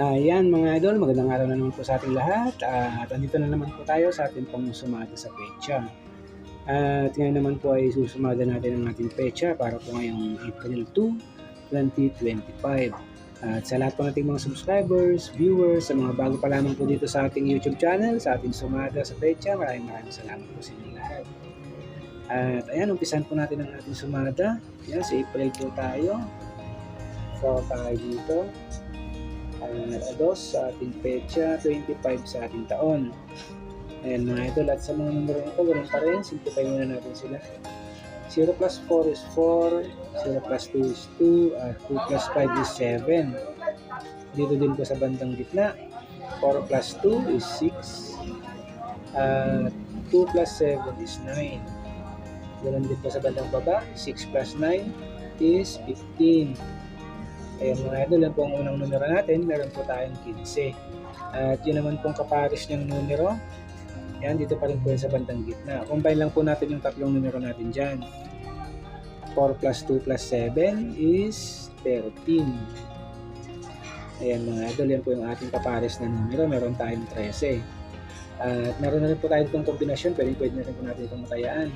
Ayan mga idol, magandang araw na naman po sa ating lahat. Ah, At andito na naman po tayo sa ating pang sumada sa pecha. At ngayon naman po ay susumada natin ang ating pecha para po ngayong April 2, 2025. At sa lahat po nating mga subscribers, viewers, sa mga bago pa lamang po dito sa ating YouTube channel, sa ating sumada sa pecha, maraming maraming salamat po sa inyo lahat. At ayan, umpisan po natin ang ating sumada. Yan, sa April po tayo. So, tayo dito uh, ados sa ating pecha, 25 sa ating taon. Ayan mga idol, at sa mga numero nito, ganun pa rin, simplify muna natin sila. 0 plus 4 is 4, 0 plus 2 is 2, at 2 plus 5 is 7. Dito din po sa bandang gitna, 4 plus 2 is 6, at 2 plus 7 is 9. Ganun din po sa bandang baba, 6 plus 9 is 15. Ayan mga idol, yan po ang unang numero natin. Meron po tayong 15. At yun naman pong kapares ng numero. Yan, dito pa rin po yan sa bandang gitna. Combine lang po natin yung tatlong numero natin dyan. 4 plus 2 plus 7 is 13. Ayan mga idol, yan po yung ating kapares na numero. Meron tayong 13. At meron na rin po tayo itong kombinasyon. Pwede, pwede na rin po natin itong matayaan.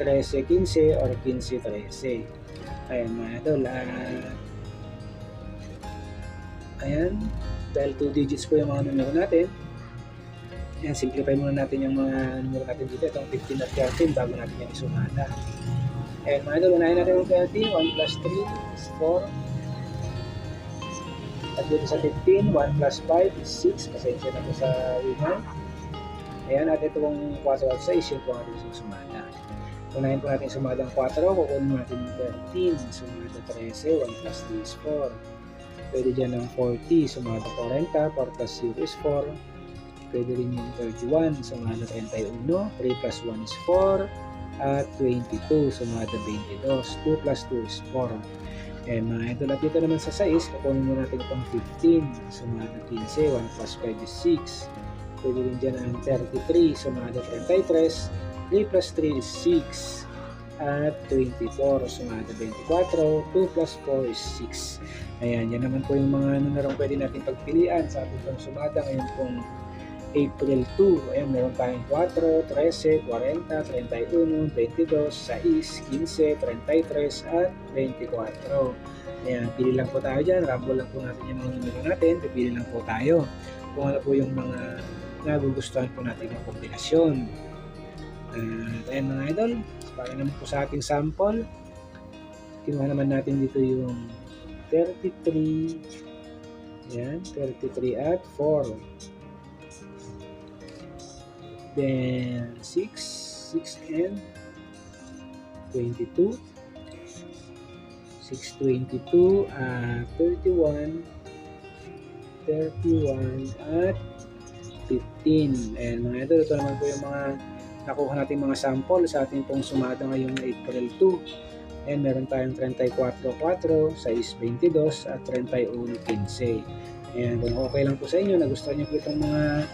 13-15 or 15-13. Ayan mga idol. At Ayan. Dahil 2 digits po yung mga numero natin. Ayan, simplify muna natin yung mga numero natin dito. Itong 15 at 13 bago natin yung isumada. Ayan, mga idol, unahin natin yung 13. 1 plus 3 is 4. At dito sa 15, 1 plus 5 is 6. Pasensya na po sa iman. Ayan, at ito pong 4 at 6, yun po ang ating sumada. Unahin po natin sumada ang 4. Kukunin natin yung 13. Sumada 13. 1 plus 3 is 4. Pwede dyan ng 40, sumada 40, 4 plus 0 is 4. Pwede rin yung 31, sumada 31, 3 plus 1 is 4. At 22, sumada 22, 2 plus 2 is 4. Eh, mga idol, at dito naman sa 6, kukunin mo natin itong 15, sumada 15, 1 plus 5 is 6. Pwede rin dyan ang 33, sumada 33, 3 plus 3 is 6 at 24 sumada 24 2 plus 4 is 6 ayan yan naman po yung mga numerong pwede natin pagpilian. Sa ating pong sumada ngayon pong April 2 ayan meron tayong 4 13 40 31 22 6 15 33 at 24 ayan pili lang po tayo dyan. Rumble lang po natin yung mga numero natin. Pipili lang po tayo kung ano po yung mga nagugustuhan po natin ng kombinasyon at ayan mga idol. Para naman po sa ating sample. Kinuha naman natin dito yung 33 yan 33 at 4 then 6 6 and 22 622 at 31 31 at 15 and mga idol ito naman po yung mga nakuha natin mga sample sa ating pong sumada ngayong April 2. And meron tayong 34.4, 6.22 at 31.15. Ayan, kung okay lang po sa inyo, nagustuhan niyo po itong mga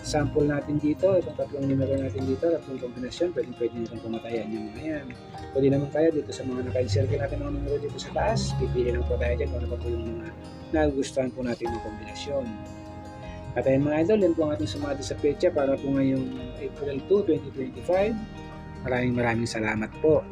sample natin dito, itong tatlong numero natin dito, tatlong kombinasyon, pwede pwede nyo lang pumatayan yung mga yan. Pwede naman kaya dito sa mga naka-encircle natin mga numero dito sa taas, pipili lang po tayo dyan kung ano pa po yung mga nagustuhan po natin ng kombinasyon. At ayun mga idol, yan po ang ating sumada sa pecha para po ngayong April 2, 2025. Maraming maraming salamat po.